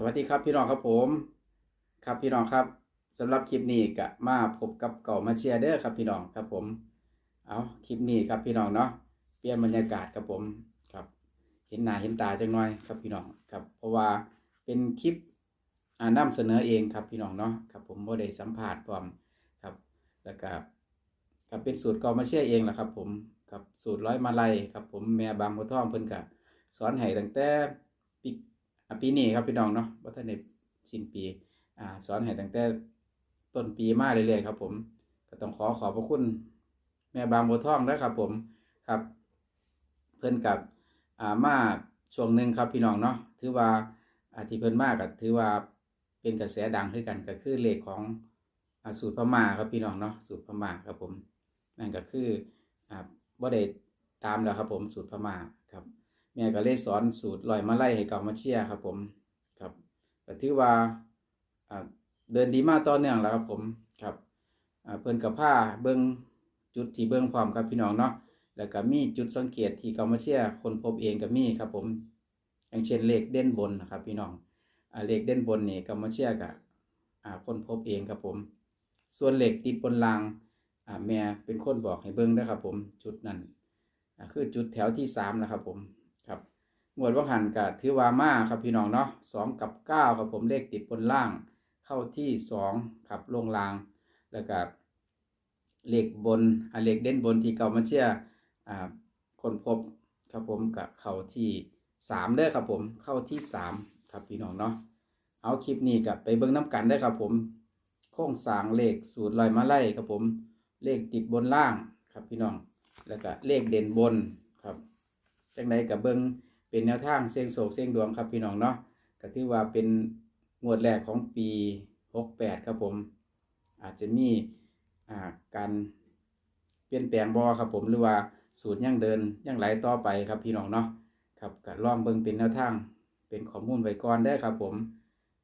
สวัสดีครับพี่น้องครับผม ครับพี่น้องครับสำหรับคลิปนี้ก็มาพบกับเก่ามาเชียร์เด้อครับพี่น้องครับผม เอาคลิปนี้ครับพี่น้องเนาะเปลี่ยนบรรยากาศครับผมครับ เห็นหน้าเห็นตาจังหน่อยครับพี่น้องครับ เพราะว่าเป็นคลิปอ่านำเสนอเองครับพี่น้องเนาะครับผมบ่ได้สัมภาษณ์พร้อมครับแล้วก็ครับเป็นสูตรเก่ามาเชียร์เองแหละครับผมครับสูตรร้อยมาลัยครับผมแม่บางบัวทองเพิ่นก็สอนให้ตั้งแต่ปี ปีนี้ครับพี่น้องเนาะว่าท่านในสิ้นปีอ่าสอนให้ตั้งแต่ต้นปีมาเรื่อยๆครับ ผม ก็ต้องขอขอบพระคุณ แม่บางบัวทองด้วยครับ ผมครับ เพิ่อนกับอ่ามาช่วงหนึ่งครับพี่น้องเนาะถือว่าอาที่เพิ่นมากก็ถือว่าเป็นกระแสดังขึ้นกันก็คือเลขของอสูตรพม่าครับพี่น้องเนาะสูตรพม่าครับผมนั่นก็คืออ่าบ่ได้ตามแล้วครับผมสูตรพม่าครับ แม่ก็เลยสอนสูตรลอยมาไล่ให้กับมาเชียครับผมครับก็ถือว่าเดินดีมากต่อเนื่องแล้วครับผมครับเพิ่นกับผ้าเบิ้งจุดที่เบิ้งพร้อมครับพี่น้องเนาะแล้วก็มีจุดสังเกตที่กามาเชียคนพบเองก็มีครับผมอย่างเช่นเลขเด่นบนนะครับ พี่น้องอเลขเด่นบนนี่กามาเชียกับคนพบเองครับผม ส่วนเลขติดบนรางแม่เป็นคนบอกให้เบิ้งนะครับผมจุดนั้นคือจุดแถวที่สามนะครับผม งวดว่าหันกะถือว่ามาครับพี่น้องเนาะสองกับเก้าครับผมเลขติดบนล่าง เข้าที่สองครับลงล่าง แล้วก็เลขบนอ่าเลขเด่นบนที่เก่ามาเชียร์อ่าคนพบครับผมกับเข้าที่สามเด้อครับผมเข้าที่สามครับพี่น้องเนาะเอาคลิปนี้กับไปเบิ้งน้ำกันได้ครับผมโค้งสางเลขสูตรลอยมาไล่ครับผม เลขติดบนล่างครับพี่น้อง แล้วก็เลขเด่นบนครับจังใดกับเบิ้ง เป็นแนวทางเสียงโศกเสียงดวงครับพี่น้องเนาะก็ถือว่าเป็นงวดแรกของปี 68 ครับผม อาจจะมีการเปลี่ยนแปลงบ่ครับผมหรือว่าสูตรยังเดินยังไหลต่อไปครับพี่น้องเนาะครับก็ลองเบิ่งเป็นแนวทางเป็นข้อมูลไว้ก่อนได้ครับผม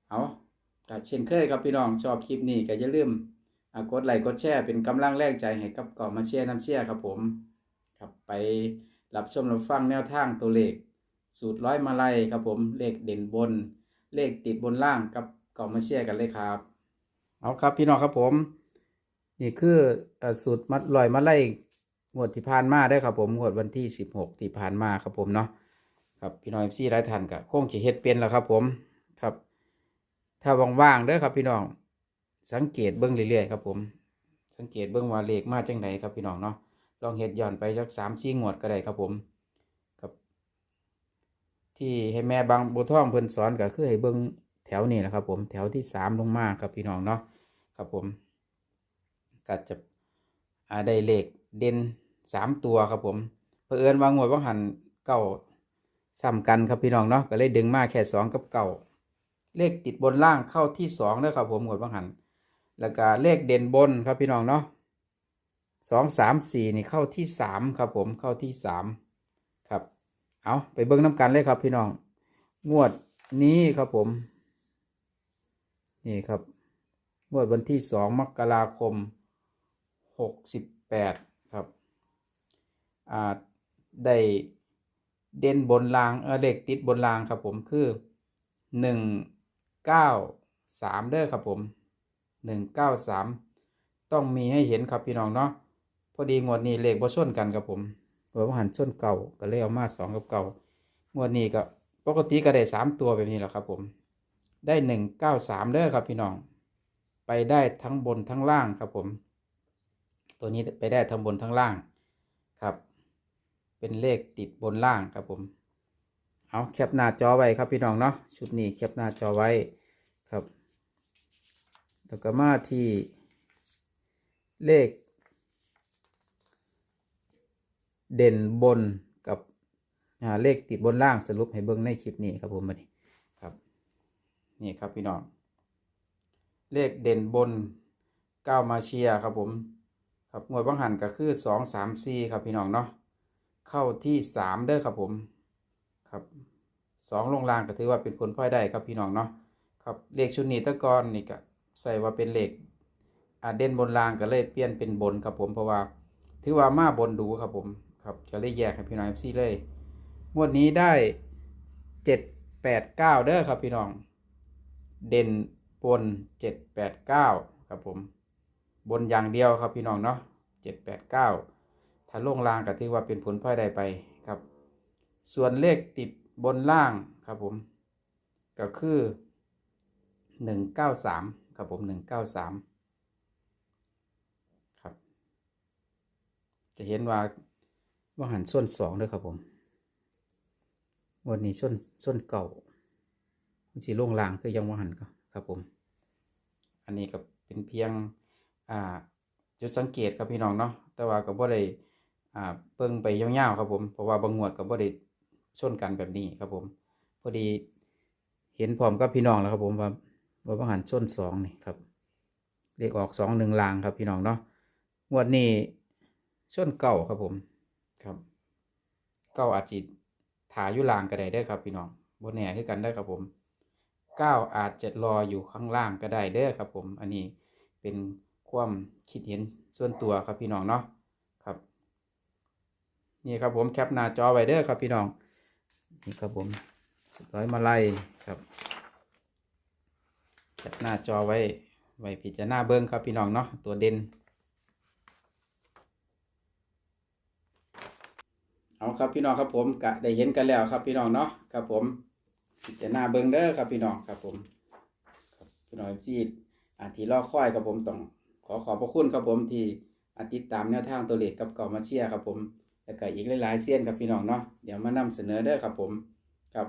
เอาก็เช่นเคยครับพี่น้องชอบคลิปนี้ก็อย่าลืมกดไลค์กดแชร์เป็นกำลังแรงใจให้กับก่อมาเชียร์น้ำเชียร์ครับผม ครับไปรับชมรับฟังแนวทางตัวเลข สูตรร้อยมาลัยครับผมเลขเด่นบน เลขติดบนล่างกับกล่องมาเชียร์กันเลยครับ เอาครับพี่น้องครับผม นี่คือสูตรมัดลอยมาไล่งวดที่ผ่านมาได้ครับผมงวดวันที่สิบหกที่ผ่านมาครับผมเนาะครับพี่น้องเอฟซีหลายท่านก็คงจะเฮ็ดเป็นแล้วครับผมครับ ถ้าว่างๆเด้อครับพี่น้องสังเกตเบิ้องเรื่อยๆครับผม สังเกตเบิ้องว่าเลขมาจังไดครับพี่น้องเนาะลองเฮ็ดย้อนไปสักสามสี่งวดก็ได้ครับผม ที่ให้แม่บางบัวทองเพิ่นสอนก็คือให้เบิ่งแถวนี้แหละครับ ผมแถวที่สามลงมาครับพี่น้องเนาะครับผมก็จะได้เลขเด่นสามตัวครับผมเผอิญวางวดว่างหันเก้าซ้ำกันครับพี่น้องเนาะก็เลยดึงมาแค่สองกับเก้าเลขติดบนล่างเข้าที่สองเด้อครับผมงวดว่างหันแล้วก็เลขเด่นบนครับพี่น้องเนาะสองสามสี่นี่เข้าที่สามครับผมเข้าที่สาม เอาไปเบิ้งน้ำกันเลยครับ พี่น้อง งวดนี้ครับผม นี่ครับ งวดวันที่สองมกราคมหกสิบแปดครับอ่าได้เด่นบนรางเออเลขติดบนรางครับผมคือหนึ่งเก้าสามเด้อครับผมหนึ่งเก้าสามต้องมีให้เห็นครับพี่น้องเนาะพอดีงวดนี้เลขบ่ชนกันครับผม งวดว่าหันชนเก่าก็เลยเอามาสองกับเก่างวดนี้ก็ปกติก็ได้สามตัวแบบนี้แหละครับ ผมได้หนึ่งเก้าสามเด้อครับพี่น้อง ไปได้ทั้งบนทั้งล่างครับผม ตัวนี้ไปได้ทั้งบนทั้งล่างครับ เป็นเลขติดบนล่างครับผมเอาแคปหน้าจอไว้ครับพี่น้องเนาะชุดนี้แคปหน้าจอไว้ครับแล้วก็มาที่เลข เด่นบนกับเลขติดบนล่างสรุปให้เบิ่งในคลิปนี้ครับผมมานี่ครับนี่ครับพี่น้องเลขเด่นบนก้ามาเชียครับผมครับงวดบางหันก็คือสองสามสี่ครับพี่น้องเนาะเข้าที่สามเด้อครับผมครับสองลงล่างก็ถือว่าเป็นผลพลอยได้ครับพี่น้องเนาะครับเลขชุดนี้ตะกอนนี่ก็ใส่ว่าเป็นเลขอาเด่นบนล่างก็เลยเปลี่ยนเป็นบนครับผมเพราะว่า ถือว่ามาบนดูครับผม ครับจะเลยแยกให้พี่น้องเอฟซีเลยงวดนี้ได้เจ็ดแปดเก้าเด้อครับพี่น้อง เด่นบนเจ็ดแปดเก้าครับผม บนอย่างเดียวครับพี่น้องเนาะเจ็ดแปดเก้าถ้าลงล่างก็ถือว่าเป็นผลพลอยได้ไปครับ ส่วนเลขติดบนล่างครับผม ก็คือหนึ่งเก้าสามครับผมหนึ่งเก้าสามครับ จะเห็นว่า ว่าหันส่วนสองด้วยครับผมวันนี้ส่วนส่วนเก่าสีลงลางคือยังว่าหันก็ครับผม อันนี้ก็เป็นเพียงอ่าจุดสังเกตครับพี่น้องเนาะแต่ว่าก็บ่ได้อ่าเบิ่งไปยาวๆครับผมเพราะว่าบางงวดก็บ่ได้ชนกันแบบนี้ครับผมพอดีเห็นพร้อมกับพี่น้องแล้วครับผมว่าว่าบาหันชนสองนี่ครับเลขออกสองหนึ่งลางครับพี่น้องเนาะงวดนี้ชนเก่าครับผม ครับเก้าอาจจิถายู่ล่างก็ได้เด้ครับพี่น้องบนแหน่คือกันได้ครับผมเก้าอาจจะรออยู่ข้างล่างก็ได้เด้อครับผม อันนี้เป็นความคิดเห็นส่วนตัวครับพี่น้องเนาะครับนี่ครับผมแคปหน้าจอไว้เด้อครับพี่น้องนี่ครับผมสุดร้อยมาลัยครับแคปหน้าจอไว้ไว้พิจารณาเบิ้งครับพี่น้องเนาะตัวเด่น เอาครับพี่น้องครับผมกะได้เห็นกันแล้วครับพี่น้องเนาะครับผมพิจารณาเบิ่งเด้อครับพี่น้องครับผมพี่น้องที่อาที่อค่อยครับผมต้องขอขอบพระคุณครับผมที่อาติดตามแนวทางตัวเลขกับเก่ามาเชียร์ครับผมแล้วก็อีกหลายๆเส้นครับพี่น้องเนาะเดี๋ยวมานำเสนอเด้อครับผมครับ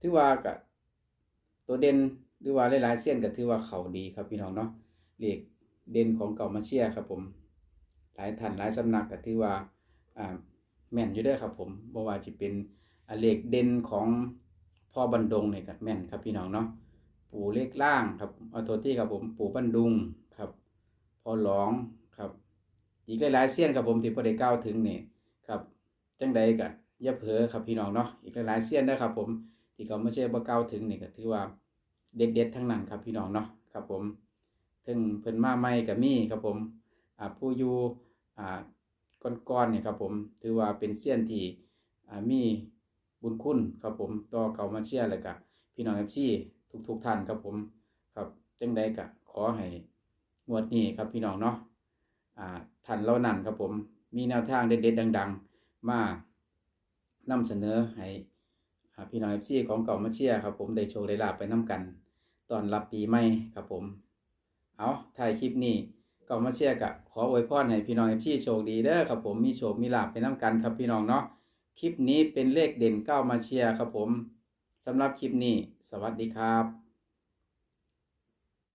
ถือว่ากับตัวเด่นหรือว่าหลายๆเส้นก็ถือว่าเขาดีครับพี่น้องเนาะเลขเด่นของเก่ามาเชียร์ครับผม หลายท่านหลายสำนักก็ถือว่าอ่า แม่นอยู่เด้อครับผมบ่ว่าจะเป็นอเลขเด่นของพ่อบันดงเนี่ยก็แม่นครับพี่น้องเนาะปู่เลขล่างครับเอาตัวที่ครับผมปู่บันดุงครับพ่อหลองครับ อีกหลายๆเสี้ยนครับผมที่พอได้กล่าวถึงเนี่ยครับจังใดก็อย่าเผลอครับพี่น้องเนาะอีกหลายๆเสี้ยนนะครับผมที่เขาไม่ใช่บ่กล่าวถึงเนี่ยก็ถือว่าเด็ดๆทั้งนั้นครับพี่น้องเนาะครับผมถึงเพิ่นมาใหม่ก็มีครับผมอ่าผู้อยู่อ่า ก้อนๆเนี่ยครับผมถือว่าเป็นเสี้ยนที่มีบุญคุณครับผมต่อเก่ามาเชียร์เลยกับพี่น้องเอฟซีทุกๆท่านครับผมครับจังใดกะขอให้งวดนี้ครับพี่น้องเนาะอ่าท่านเล่านั่นครับผมมีแนวทางเด็ดๆดัง ๆ มานำเสนอให้พี่น้องเอฟซีของเก่ามาเชียร์ครับผมได้โชว์ได้ลาบไปน้กันตอนรับปีใหม่ครับผม เอาถ่ายคลิปนี้ ก็มาเชียร์กะขออวยพรให้พี่น้องที่โชคดีเด้อครับผมมีโชคมีลาภไปน้ำกันครับพี่น้องเนาะคลิปนี้เป็นเลขเด่นเก้ามาเชียร์ครับผมสำหรับคลิปนี้ สวัสดีครับ